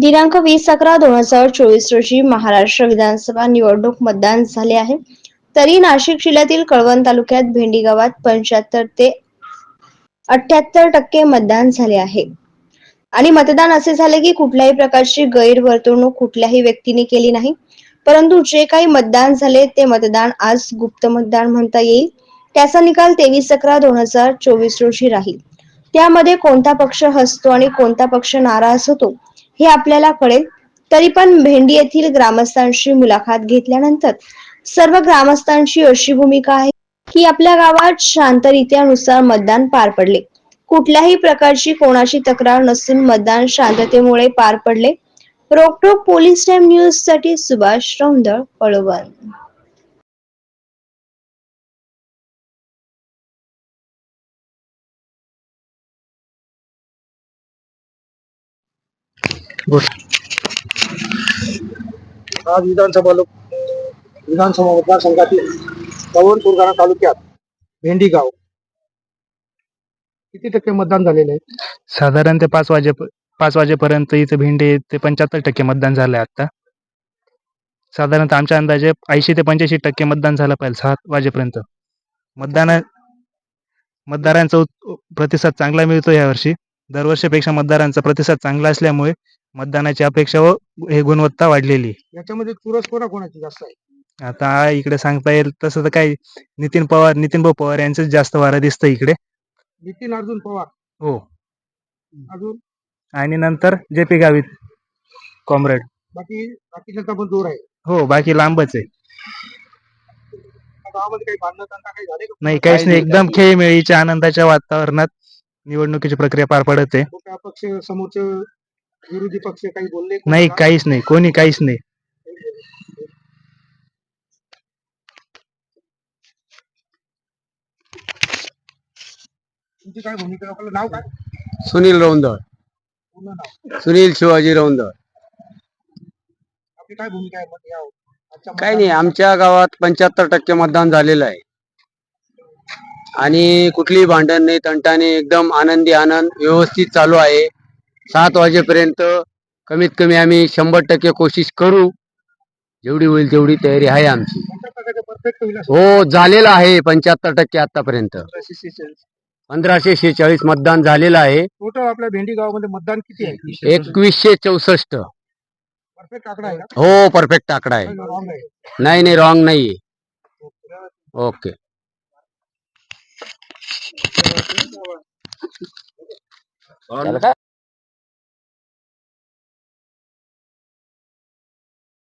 दिनांक वीस अकरा दोन हजार चोवीस रोजी महाराष्ट्र विधानसभा निवडणूक मतदान झाले आहे. तरी नाशिक जिल्ह्यातील कळवण तालुक्यात भेंडी गावात पंच्याहत्तर ते अठ्याहत्तर टक्के मतदान झाले आहे. आणि मतदान असे झाले की कुठल्याही प्रकारची गैरवर्तणूक कुठल्याही व्यक्तीने केली नाही. परंतु जे काही मतदान झाले ते मतदान आज गुप्त मतदान म्हणता येईल. त्याचा निकाल तेवीस अकरा दोन हजार चोवीस रोजी राहील. त्यामध्ये कोणता पक्ष हसतो आणि कोणता पक्ष नाराज होतो? हे आपल्याला कळेल. तरी पण भेंडी येथील ग्रामस्थांशी मुलाखत घेतल्यानंतर सर्व ग्रामस्थांची अशी भूमिका आहे की आपल्या गावात शांतरित्यानुसार मतदान पार पडले. कुठल्याही प्रकारची कोणाची तक्रार नसून मतदान शांततेमुळे पार पडले. रोकटोक पोलीस टाइम न्यूजसाठी सुभाष रौंदळ कळवण आज विधानसभा लोक विधानसभा मतदारसंघातील पवन तालुक्यात भेंडी गाव किती टक्के मतदान झालेले आहे? साधारण ते पाच वाजे पाच वाजेपर्यंत इथं भेंडी ते पंच्याहत्तर टक्के मतदान झालंय आता. साधारणतः आमच्या अंदाजे ऐंशी ते पंच्याऐंशी टक्के मतदान झालं पाहिजे सात वाजेपर्यंत. मतदान मतदारांचा उत- प्रतिसाद चांगला मिळतो यावर्षी दरवर्षीपेक्षा मतदारांचा प्रतिसाद चांगला असल्यामुळे मतदानाची अपेक्षा व हे गुणवत्ता वाढलेली. आहे. याच्यामध्ये चुरस कोणा कोणाची जास्त आहे? आता इकडे सांगता येईल तसं तर काही नितीन पवार नितीन भाऊ पवार यांचंच जास्त वारं दिसतं इकडे. नितीन अर्जुन पवार. हो. अजून? आणि नंतर जे पी गावित कॉम्रेड. बाकी बाकीच्यांचा पण जोर आहे. हो बाकी लांबच आहे. या गावामध्ये काही भांडणं तंटा काही झाले का? नाही काहीच नाही. एकदम खेळीमेळीच्या आनंदाच्या वातावरणात निवडणुकीची प्रक्रिया पार पडत आहे. पक्ष समोरचे विरोधी पक्ष काही बोलले का? नाही काहीच नाही. कोणी काहीच नाही. तुमची काय भूमिका? आपलं नाव काय? सुनील रौंदळ. पूर्ण नाव? सुनील शिवाजी रौंदळ. आपली काय भूमिका आहे? मग या. आजच्या काही नाही? आमच्या गावात पंच्याहत्तर टक्के मतदान झालेलं आहे. आणि कुठलीही भांडण नाही तंटा नाही एकदम आनंदी आनंद व्यवस्थित चालू आहे. सात वाजेपर्यंत कमीत कमी आम्ही शंभर टक्के कोशिश करू. जेवढी होईल तेवढी तयारी आहे आमची. हो झालेलं आहे पंच्याहत्तर टक्के आतापर्यंत. टोटल पंधराशे शेहेचाळीस मतदान झालेलं आहे. आपल्या भेंडी गावामध्ये मतदान किती आहे? एकवीसशे चौसष्ट. परफेक्ट आकडा आहे हो परफेक्ट आकडा आहे. नाही नाही रॉंग नाही ओके.